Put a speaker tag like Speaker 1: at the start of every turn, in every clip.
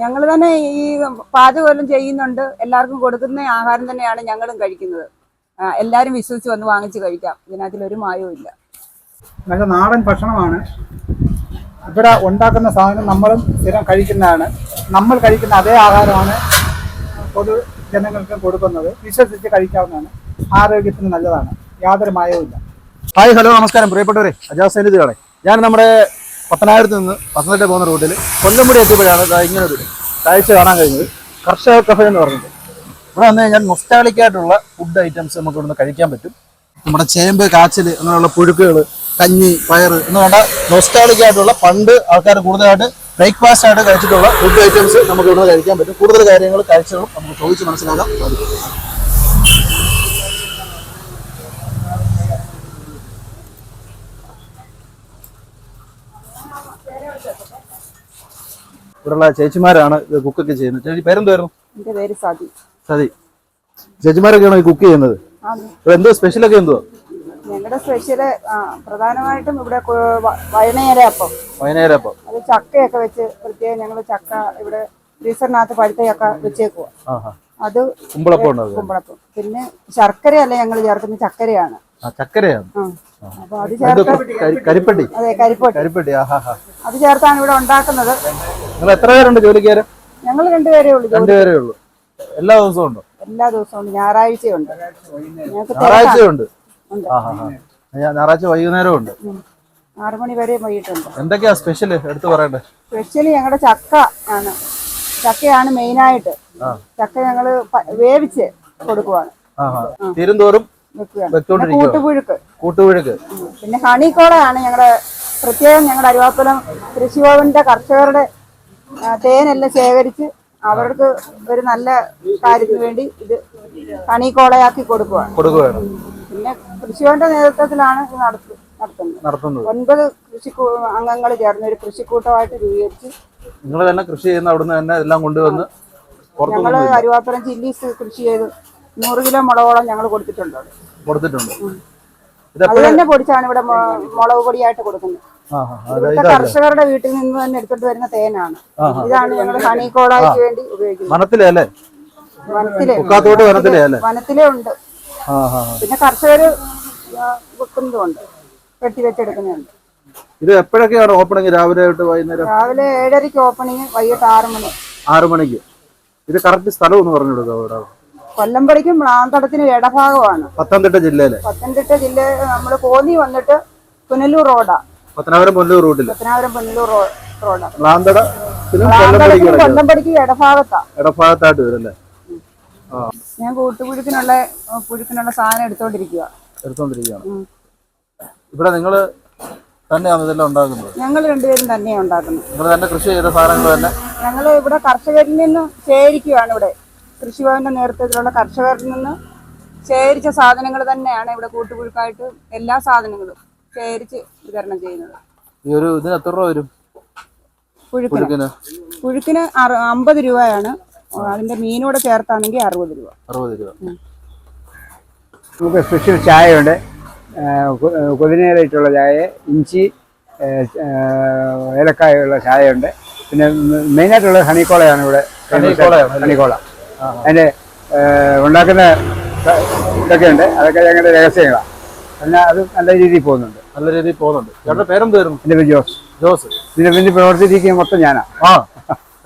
Speaker 1: ഞങ്ങൾ തന്നെ ഈ പാചകമെല്ലാം ചെയ്യുന്നുണ്ട്. എല്ലാവർക്കും കൊടുക്കുന്ന ആഹാരം തന്നെയാണ് ഞങ്ങളും കഴിക്കുന്നത്. എല്ലാവരും വിശ്വസിച്ച് വന്ന് വാങ്ങിച്ച് കഴിക്കാം. ഇതിനകത്തിൽ ഒരു മായവും ഇല്ല.
Speaker 2: നല്ല നാടൻ ഭക്ഷണമാണ്. ഇവിടെ ഉണ്ടാക്കുന്ന സാധനം നമ്മളും സ്ഥിരം കഴിക്കുന്നതാണ്. നമ്മൾ കഴിക്കുന്ന അതേ ആഹാരമാണ് പൊതു ജനങ്ങൾക്ക് കൊടുക്കുന്നത്. വിശ്വസിച്ച് കഴിക്കാവുന്നതാണ്. ആരോഗ്യത്തിന് നല്ലതാണ്. യാതൊരു മായവും ഇല്ല.
Speaker 3: ഹായ് ഹലോ നമസ്കാരം. പ്രിയപ്പെട്ടവരെ അജാസ് സൈനിധികളെ ഞാൻ നമ്മുടെ പത്തനായിരത്ത് നിന്ന് പത്തനംതിട്ട പോകുന്ന റൂട്ടിൽ കൊല്ലംപുടി എത്തിയപ്പോഴാണ് ഇങ്ങനൊരു കാഴ്ച കാണാൻ കഴിഞ്ഞത്. കർഷക കഫേ എന്ന് പറഞ്ഞത് ഇവിടെ വന്നു കഴിഞ്ഞാൽ മുസ്റ്റാളിക്കായിട്ടുള്ള ഫുഡ് ഐറ്റംസ് നമുക്ക് ഇവിടുന്ന് കഴിക്കാൻ പറ്റും. നമ്മുടെ ചേമ്പ് കാച്ചിൽ അങ്ങനെയുള്ള പുഴുക്കുകൾ കഞ്ഞി പയർ എന്ന് വേണ്ട nostalgic പണ്ട് ആൾക്കാർ കൂടുതലായിട്ട് ബ്രേക്ക്ഫാസ്റ്റ് ആയിട്ട് കഴിച്ചിട്ടുള്ള ഫുഡ് ഐറ്റംസ് നമുക്ക് ഇവിടുന്ന് കഴിക്കാൻ പറ്റും. കൂടുതൽ കാര്യങ്ങൾ കാഴ്ചകളും നമുക്ക് ചോദിച്ച് മനസ്സിലാക്കാം സാധിക്കും. ഇവിടെയുള്ള ചേച്ചിമാരാണ് ഇത് കുക്കൊക്കെ ചെയ്യുന്നത്. ചേച്ചി പേരെന്തായിരുന്നു
Speaker 1: എന്റെ പേര് സതി.
Speaker 3: സതി. ചേച്ചിമാരൊക്കെയാണോ ഈ കുക്ക് ചെയ്യുന്നത്.
Speaker 1: എന്തോ
Speaker 3: ഇവിടെ എന്തോ സ്പെഷ്യലൊക്കെ എന്തോ
Speaker 1: ഞങ്ങളുടെ സ്പെഷ്യൽ പ്രധാനമായിട്ടും ഇവിടെ
Speaker 3: വയനേരപ്പം വയനേരപ്പം
Speaker 1: അത് ചക്കയൊക്കെ വെച്ച് പ്രത്യേകം ഞങ്ങൾ ചക്ക ഇവിടെ ഫ്രീസറിനകത്ത് പഴുത്തയൊക്കെ ചക്ക വെച്ചേക്കുക അത്
Speaker 3: കുമ്പളപ്പം
Speaker 1: കുമ്പളപ്പം. പിന്നെ ശർക്കരയല്ല ഞങ്ങൾ ചേർക്കുന്ന ചക്കരയാണ്.
Speaker 3: ചക്കരയാണ്.
Speaker 1: അപ്പൊ അത് ചേർത്ത്
Speaker 3: കരിപ്പട്ടി.
Speaker 1: അതെ കരിപ്പൊട്ടി.
Speaker 3: കരിപ്പട്ടി
Speaker 1: അത് ചേർത്താണ് ഇവിടെ ഉണ്ടാക്കുന്നത്.
Speaker 3: നിങ്ങൾ എത്ര പേരുണ്ട് ജോലിക്കാര്?
Speaker 1: ഞങ്ങൾ രണ്ടുപേരേ ഉള്ളൂ
Speaker 3: രണ്ടുപേരേ ഉള്ളൂ. എല്ലാ ദിവസവും ഉണ്ടോ
Speaker 1: എല്ലാ ദിവസവും ഉണ്ട്. ഞായറാഴ്ചയുണ്ട്.
Speaker 3: ഞായറാഴ്ചയുണ്ട്. ഞായറാഴ്ച വൈകുന്നേരവും ഉണ്ട്
Speaker 1: ആറു മണി വരെ വൈകിട്ടുണ്ട്.
Speaker 3: എന്തൊക്കെയാ സ്പെഷ്യൽ എടുത്തു പറയണ്ടേ.
Speaker 1: സ്പെഷ്യൽ ഞങ്ങളുടെ ചക്ക ആണ്. ചക്കയാണ് മെയിനായിട്ട്
Speaker 3: ആയിട്ട്.
Speaker 1: ചക്ക ഞങ്ങൾ വേവിച്ച് കൊടുക്കുവാണ്.
Speaker 3: തീരുന്തോറും
Speaker 1: കൂട്ടുപുഴുക്ക്.
Speaker 3: കൂട്ടുപുഴുക്ക്.
Speaker 1: പിന്നെ ഹണിക്കോളയാണ് ഞങ്ങളുടെ പ്രത്യേകം ഞങ്ങളുടെ അരുവാപ്പുലം കൃഷിഭവന്റെ കർഷകരുടെ തേനെല്ലാം ശേഖരിച്ച് അവർക്ക് ഒരു നല്ല കാര്യത്തിന് വേണ്ടി ഇത് കണിക്കോളയാക്കി കൊടുക്കുകയാണ്
Speaker 3: കൊടുക്കുകയാണ്
Speaker 1: പിന്നെ കൃഷിയോന്റെ നേതൃത്വത്തിലാണ് ഇത് നടത്തു നടത്തുന്നത്.
Speaker 3: നടത്തുന്നത്.
Speaker 1: ഒൻപത് കൃഷി അംഗങ്ങൾ ചേർന്ന് ഒരു കൃഷിക്കൂട്ടമായിട്ട് രൂപീകരിച്ച്
Speaker 3: നിങ്ങൾ തന്നെ കൃഷി ചെയ്യുന്ന അവിടുന്ന് തന്നെ എല്ലാം കൊണ്ടുവന്ന് ഞങ്ങൾ
Speaker 1: ഞങ്ങൾ അരുവാപ്പുറം ചില്ലീസ് കൃഷി ചെയ്ത് നൂറ് കിലോ മുളകോളം ഞങ്ങൾ കൊടുത്തിട്ടുണ്ട്
Speaker 3: കൊടുത്തിട്ടുണ്ട്.
Speaker 1: അത് തന്നെ പൊടിച്ചാണ് ഇവിടെ മുളക് പൊടിയായിട്ട് കൊടുക്കുന്നത്. ഇവിടുത്തെ കർഷകരുടെ വീട്ടിൽ നിന്ന് തന്നെ എടുത്തിട്ട് വരുന്ന തേനാണ്. ഇതാണ് ഞങ്ങൾ ഹണിക്കോളായ്ക്ക് വേണ്ടി ഉപയോഗിക്കുന്നത്.
Speaker 3: വനത്തിലെ അല്ലേ?
Speaker 1: വനത്തിലെ. ഉണ്ട്. പിന്നെ കർഷകര് വെക്കുന്നതുണ്ട്. വെട്ടി വെച്ചെടുക്കുന്നുണ്ട്
Speaker 3: ഇത് എപ്പോഴൊക്കെയാണ് ഓപ്പണിങ്? രാവിലെ തൊട്ട് വൈകുന്നേരം?
Speaker 1: രാവിലെ ഏഴരയ്ക്ക് ഓപ്പണിങ് വൈകിട്ട് ആറു മണി.
Speaker 3: ആറു മണിക്ക്. ഇത് കറക്റ്റ് സ്ഥലം എന്ന് പറഞ്ഞു കൊടുക്കുക ഇവിടെ?
Speaker 1: കൊല്ലമ്പടിക്കും മ്ലാന്തടത്തിനും ഇടഭാഗമാണ്.
Speaker 3: പത്തനംതിട്ട ജില്ലയിലെ.
Speaker 1: പത്തനംതിട്ട ജില്ല നമ്മൾ കോന്നി വന്നിട്ട് പുനലൂർ റോഡാ.
Speaker 3: പത്തനാപുരം പൊന്നൂർ റോഡിൽ.
Speaker 1: പത്തനാപുരം പുനലൂർ റോ- റോഡാ.
Speaker 3: ലാന്തട
Speaker 1: കൊല്ലമ്പടിക്കും ഇടഭാഗത്താ.
Speaker 3: ഇടഭാഗത്തായിട്ട് വരും അല്ലേ
Speaker 1: ഞാൻ കൂട്ടുപുഴുക്കിനുള്ള പുഴുക്കിനുള്ള സാധനം എടുത്തോണ്ടിരിക്കുക
Speaker 3: എടുത്തോണ്ടിരിക്കുകയാണ് ഇവിടെ നിങ്ങൾ തന്നെയാണ് ഇതെല്ലാം ഉണ്ടാക്കുന്നത്?
Speaker 1: ഞങ്ങൾ രണ്ടുപേരും തന്നെയാണ് ഉണ്ടാക്കുന്നത്.
Speaker 3: നിങ്ങൾ തന്നെ കൃഷി ചെയ്ത സാധനങ്ങൾ തന്നെ?
Speaker 1: ഞങ്ങൾ ഇവിടെ കർഷകരിൽ നിന്ന് ശേഖരിക്കുകയാണ് ഇവിടെ. കൃഷിഭവന്റെ നേതൃത്വത്തിലുള്ള കർഷകരിൽ നിന്ന് ശേഖരിച്ച സാധനങ്ങൾ തന്നെയാണ് ഇവിടെ കൂട്ടുപുഴുക്കായിട്ട് എല്ലാ സാധനങ്ങളും. ശേഖരിച്ച് വിതരണം ചെയ്യുന്നത്.
Speaker 3: ഈ ഒരു ഇതിന് എത്ര രൂപ വരും?
Speaker 1: പുഴുക്കിന്.
Speaker 3: പുഴുക്കിന്.
Speaker 1: പുഴുക്കിന് അറു അമ്പത് രൂപയാണ്. അതിന്റെ മീനോട് ചേർത്താണെങ്കിൽ അറുപത് രൂപ.
Speaker 3: അറുപത് രൂപ.
Speaker 2: നമുക്ക് സ്പെഷ്യൽ ചായയുണ്ട്. കൊതിനേറായിട്ടുള്ള ചായ ഇഞ്ചി ആ, ആ, ഏലക്കായുള്ള ചായയുണ്ട്. പിന്നെ മെയിനായിട്ടുള്ള ഹണിക്കോളയാണ് ഇവിടെ.
Speaker 3: ഹണിക്കോളയാണ്. അല്ലേ?
Speaker 2: ഹണിക്കോള. അതിന്റെ ആ, ഉണ്ടാക്കുന്ന ഇതൊക്കെയുണ്ട്. ഇതൊക്കെ ഉണ്ട് അതൊക്കെ ഞങ്ങളുടെ രഹസ്യങ്ങളാണ് എന്നാൽ അത് നല്ല രീതിയിൽ പോകുന്നുണ്ട്.
Speaker 3: നല്ല രീതിയിൽ പോകുന്നുണ്ട്. ചേട്ടന്റെ പേരെന്തായിരുന്നു?
Speaker 2: എന്റെ പേര് ജോസ്.
Speaker 3: ജോസ്.
Speaker 2: ഇതിനെ പിന്നെ പ്രവർത്തിച്ചിരിക്കുന്നത് മൊത്തം ഞാനാ.
Speaker 3: ആ.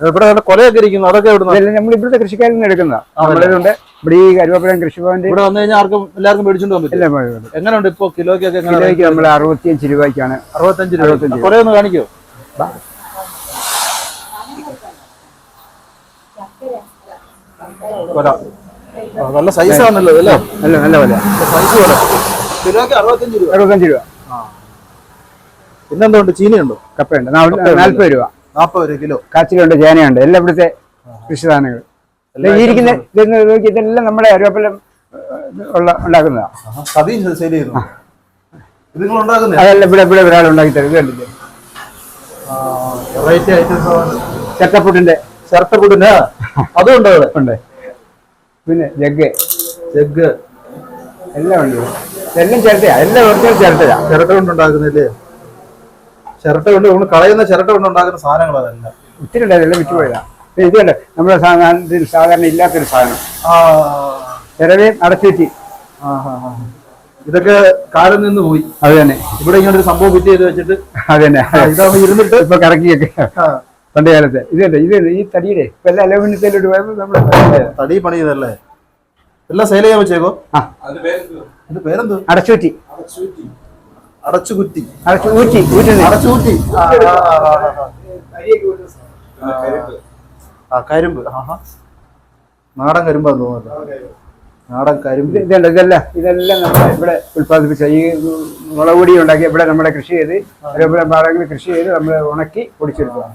Speaker 3: ഇവിടെ കൊലയൊക്കെ ഇരിക്കുന്നു. അതൊക്കെ
Speaker 2: ഇതെല്ലാം നമ്മൾ ഇവിടുത്തെ കൃഷിക്കാരിൽ നിന്ന് എടുക്കുന്നതാണ് നമ്മളിതുണ്ട് ഇവിടെ ഈ കരുവാപ്പുരം കൃഷിഭവന്റെ
Speaker 3: ഇവിടെ വന്നു കഴിഞ്ഞാൽ ആർക്കും എല്ലാവർക്കും മേടിച്ചോണ്ട് പറ്റും
Speaker 2: എല്ലാം.
Speaker 3: എങ്ങനെയുണ്ട് ഇപ്പൊ കിലോയ്ക്കൊക്കെ
Speaker 2: കിലോയ്ക്ക് നമ്മൾ അറുപത്തിയഞ്ച് രൂപയ്ക്കാണ്.
Speaker 3: അറുപത്തഞ്ച് രൂപ. കുറെ ഒന്ന് കാണിക്കോ? നല്ല സൈസ് ആണല്ലോ അല്ലേ?
Speaker 2: നല്ല നല്ല വില
Speaker 3: സൈസ് പോലെ. അറുപത്തഞ്ച് രൂപ. പിന്നെന്തുണ്ട്? ചീനിയുണ്ടോ?
Speaker 2: കപ്പയുണ്ട്. നാൽപ്പത് നാല്പത് രൂപ.
Speaker 3: നാൽപ്പത് രൂപ കിലോ.
Speaker 2: കാച്ചിലുണ്ട് ചേനയുണ്ട്. എല്ലാം ഇവിടുത്തെ കൃഷി സാധനങ്ങൾ. ഇരിക്കുന്ന ഇതെല്ലാം നമ്മുടെ അരുവപ്പലം ഉള്ള ഉണ്ടാക്കുന്നതാണ് അതെല്ലാം ഇവിടെ ഇവിടെ ഒരാൾ ഉണ്ടാക്കി തരും. കണ്ടില്ലേ? ചക്കപ്പുട്ടിന്റെ.
Speaker 3: അതും ഉണ്ടോ
Speaker 2: ഉണ്ട്. പിന്നെ ജഗ്.
Speaker 3: ജഗ്.
Speaker 2: എല്ലാം ഉണ്ട് ഇതെല്ലാം ചിരട്ടയാ എല്ലാം ഒറിജിനൽ ചിരട്ടയാ.
Speaker 3: ചിരട്ട കൊണ്ട് ഉണ്ടാക്കുന്നില്ലേ ചിരട്ട കൊണ്ട് നമ്മൾ കളയുന്ന ചിരട്ട കൊണ്ട് ഉണ്ടാക്കുന്ന അതല്ല. എല്ലാം
Speaker 2: ഒത്തിരി ഉണ്ടായത് എല്ലാം വിറ്റുപോയതാ ഇതല്ലേ നമ്മുടെ സാധനത്തിൽ സാധാരണ ഇല്ലാത്തൊരു സാധനം.
Speaker 3: ആ
Speaker 2: ചിലവയും അടച്ചുവെച്ച്.
Speaker 3: ഇതൊക്കെ കാലം നിന്ന് പോയി.
Speaker 2: അത് തന്നെ.
Speaker 3: ഇവിടെ ഇങ്ങനെ ഒരു സംഭവം ഫിറ്റ് ചെയ്ത് വെച്ചിട്ട്
Speaker 2: അത് തന്നെ.
Speaker 3: ഇതാവുമ്പോ ഇരുന്നിട്ട്
Speaker 2: ഇപ്പൊ കറക്കിയൊക്കെ. പണ്ട് കാലത്ത്. ഇതല്ലേ ഇത് ഈ തടിയുടെ. ഇപ്പൊ എല്ലാ അലൂമിനിയത്തിലോട്ട് പോയപ്പോൾ നമ്മൾ
Speaker 3: തടി പണിയതല്ലേ? ചെയ്തല്ലേ എല്ലാം സെയിൽ ചെയ്യാൻ വെച്ചേക്കോ?
Speaker 2: ആ.
Speaker 3: അടച്ചുകുറ്റി. അടച്ചുകുറ്റി. ആ, കരിമ്പ്. ആഹാ. നാടൻ കരിമ്പാന്ന് തോന്നുന്നു നാടൻ കരിമ്പ്.
Speaker 2: ഇത് ഇതുണ്ട് ഇതെല്ലാം. ഇതെല്ലാം നമ്മൾ ഇവിടെ ഉത്പാദിപ്പിച്ച ഈ മുളക് പൊടി ഉണ്ടാക്കി ഇവിടെ നമ്മുടെ കൃഷി ചെയ്ത് പാടങ്ങളിൽ കൃഷി ചെയ്ത് നമ്മൾ ഉണക്കി പൊടിച്ചെടുക്കുക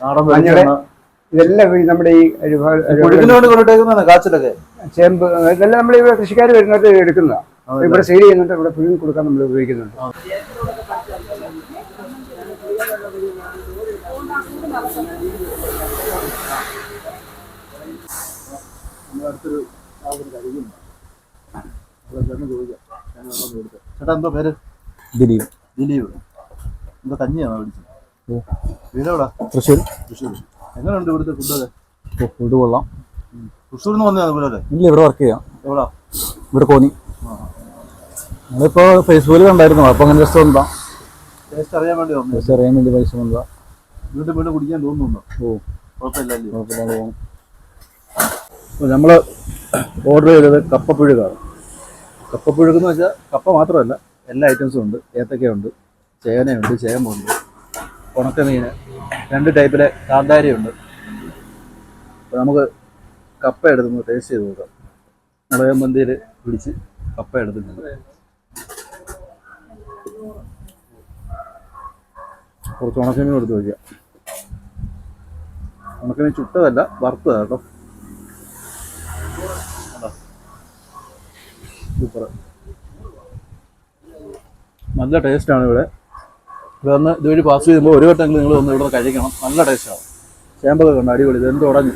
Speaker 3: നാടൻ.
Speaker 2: ഇതെല്ലാം നമ്മുടെ ഈ
Speaker 3: കാച്ചിലൊക്കെ.
Speaker 2: ചേമ്പ് ഇതെല്ലാം നമ്മൾ ഇവിടെ കൃഷിക്കാർ വരുന്നിട്ട് എടുക്കുന്നതാണ് ഇവിടെ സെയിൽ ചെയ്യുന്നുണ്ട് ഇവിടെ പുഴുങ്ങി കൊടുക്കാൻ നമ്മൾ ഉപയോഗിക്കുന്നുണ്ട്.
Speaker 3: ചേട്ടാ എന്തോ പേര്?
Speaker 4: ദിലീപ്.
Speaker 3: ദിലീപ്. എന്താ കഞ്ഞിയാണോ വിളിച്ചത് വീടെവിടാ?
Speaker 4: തൃശ്ശൂർ.
Speaker 3: തൃശ്ശൂർ. എങ്ങനെയുണ്ട് ഇവിടുത്തെ ഫുഡൊക്കെ
Speaker 4: ഫുഡ് കൊള്ളാം.
Speaker 3: തൃശ്ശൂരിൽ നിന്ന് വന്നതാണ് ഇവിടെ
Speaker 4: ഇല്ല ഇവിടെ വർക്ക് ചെയ്യാം.
Speaker 3: എവിടാ?
Speaker 4: ഇവിടെ കോന്നി. നമ്മളിപ്പോ ഫേസ്ബുക്കിൽ കണ്ടായിരുന്നു. അപ്പൊ അങ്ങനെ ജസ്റ്റ് വന്നതാ.
Speaker 3: ടേസ്റ്റ് അറിയാൻ വേണ്ടി വന്നു
Speaker 4: ടേസ്റ്റ് അറിയാൻ വേണ്ടി പൈസ വന്നതാ
Speaker 3: വീണ്ടും വീണ്ടും കുടിക്കാൻ തോന്നുന്നുണ്ടോ?
Speaker 4: ഓ.
Speaker 3: കുഴപ്പമില്ലല്ലേ?
Speaker 4: കുഴപ്പമില്ലാതെ പോകും
Speaker 3: നമ്മൾ ഓർഡർ ചെയ്തത് കപ്പപ്പുഴുകാണ് കപ്പപ്പുഴുക്കെന്ന് വെച്ചാൽ കപ്പ മാത്രമല്ല എല്ലാ ഐറ്റംസും ഉണ്ട്. ഏത്തക്കയുണ്ട് ചേനയുണ്ട് ചേമ്പുണ്ട്. ഉണക്കമീൻ രണ്ട് ടൈപ്പിലെ കാന്താരിയുണ്ട്. അപ്പോൾ നമുക്ക് കപ്പ എടുത്ത് ടേസ്റ്റ് ചെയ്ത് നോക്കാം. മുളകൻ മന്തിയിൽ പിടിച്ച് കപ്പ എടുത്തിട്ടുണ്ട്. കുറച്ച് ഉണക്കമീൻ എടുത്ത് വയ്ക്കുക ഉണക്കമീൻ ചുട്ടതല്ല വറുത്തതാണ് കേട്ടോ. സൂപ്പർ. നല്ല ടേസ്റ്റാണ് ഇവിടെ. വന്ന് ഇതുവഴി പാസ് ചെയ്യുമ്പോൾ ഒരു വട്ടമെങ്കിലും നിങ്ങൾ ഒന്ന് ഇവിടെ കഴിക്കണം. നല്ല ടേസ്റ്റാണ് ചേമ്പൊക്കെ കണ്ട്? അടിപൊളി. ഇത് എന്ത് ഉടഞ്ഞു?